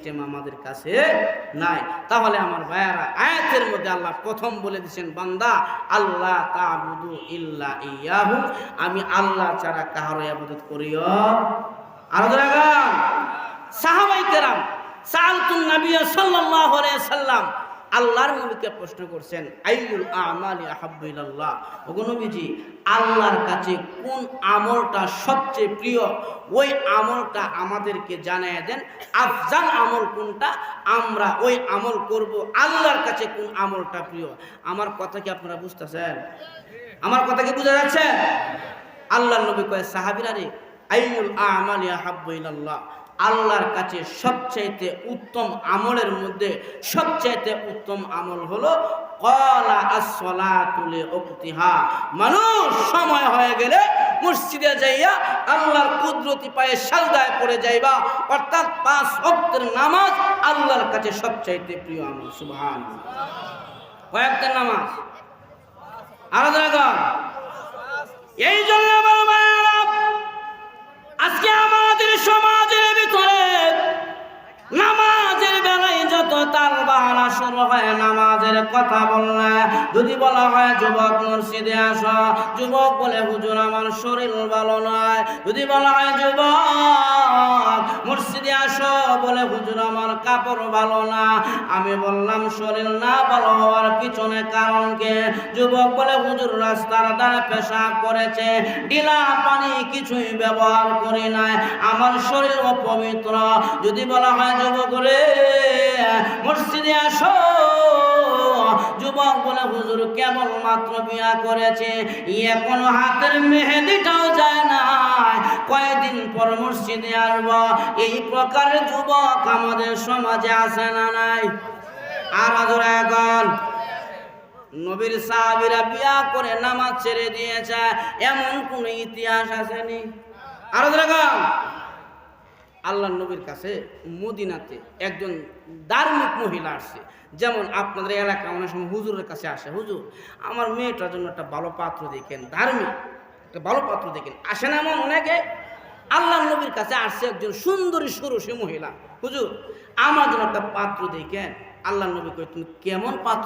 System আমাদের কাছে নাই। তাহলে আমার ভাইয়ারা, আয়াতের মধ্যে আল্লাহ প্রথম বলে দিচ্ছেন বান্দা আল্লাহ ইল্লা ইয়াহু। আমি আল্লাহ ছাড়া কাহার আবাদত করিও আরও সাহাবাই কেরাম সালতুন নবী সাল্লাল্লাহু আলাইহি সাল্লাম আল্লাহর নবীকে প্রশ্ন করছেন, আইয়ুল আমালি আহাব্বু ইলাল্লাহ? ওগো নবীজি, আল্লাহর কাছে কোন আমলটা সবচেয়ে প্রিয়? ওই আমলটা আমাদেরকে জানিয়ে দেন, আফজাল আমল কোনটা? আমরা ওই আমল করব, আল্লাহর কাছে কোন আমলটা প্রিয়? আমার কথা কি আপনারা বুঝতেছেন? আমার কথা কি বোঝা যাচ্ছে? আল্লাহর নবী কয়, সাহাবীরা রে, আইয়ুল আমালি আহাব্বু ইলাল্লাহ। আল্লাহর কাছে সবচাইতে উত্তম আমলের মধ্যে সবচাইতে উত্তম আমল হলো কলা আসলা তুলে ওক্তিহা মানুষ সময় হয়ে গেলে মসজিদে যাইয়া আল্লাহর কুদরতি পায়ে সালদায় পড়ে যাইবা, অর্থাৎ পাঁচ অক্তের নামাজ আল্লাহর কাছে সবচাইতে প্রিয় আমল সুবহান কয়েকটা নামাজ। আলাদা। শুরু হয় নামাজের কথা বললে। যদি বলা হয়, যুবক মসজিদে আস। যুবক বলে, হুজুর, আমার শরীর ভালো নয়। যদি বলা হয়, যুবক মসজিদে আসো। বলে, হুজুর, আমার কাপড় ভালো না। আমি বললাম, শরীর না ভালো হওয়ার পিছনে কারণ কে? যুবক বলে, হুজুর, রাস্তার দ্বারা পেশাব করেছে। ডিলা পানি কিছুই ব্যবহার করি নাই। আমার শরীর অপবিত্র যদি বলা হয়, যুবক রে মসজিদে আসো। যুবক বলে, হুজুর, কেবল মাত্র বিয়া করেছে। এখনও হাতের মেহেদিটাও যায় না। কয়েকদিন পর মসজিদে আসব? এই প্রকারের যুবক আমাদের সমাজে আছে না নাই। আর আদর এখন নবীর সাহাবিরা বিয়া করে নামাজ ছেড়ে দিয়েছে। এমন কোন ইতিহাস আসেনি। আরও দেখুন আল্লাহ নবীর কাছে মদিনাতে একজন ধার্মিক মহিলা আসছে। যেমন আপনাদের এলাকা অনেক সময় হুজুরের কাছে আসে, হুজুর, আমার মেয়েটার জন্য একটা ভালো পাত্র দেখেন, ধার্মিক, একটা ভালো পাত্র দেখেন। আসে না এমন অনেকে। আল্লাহ নবীর কাছে আসছে একজন সুন্দরী সুরসী মহিলা। হুজুর, আমার জন্য একটা পাত্র দেখেন। আল্লাহ নবী কই তুমি কেমন পাত্র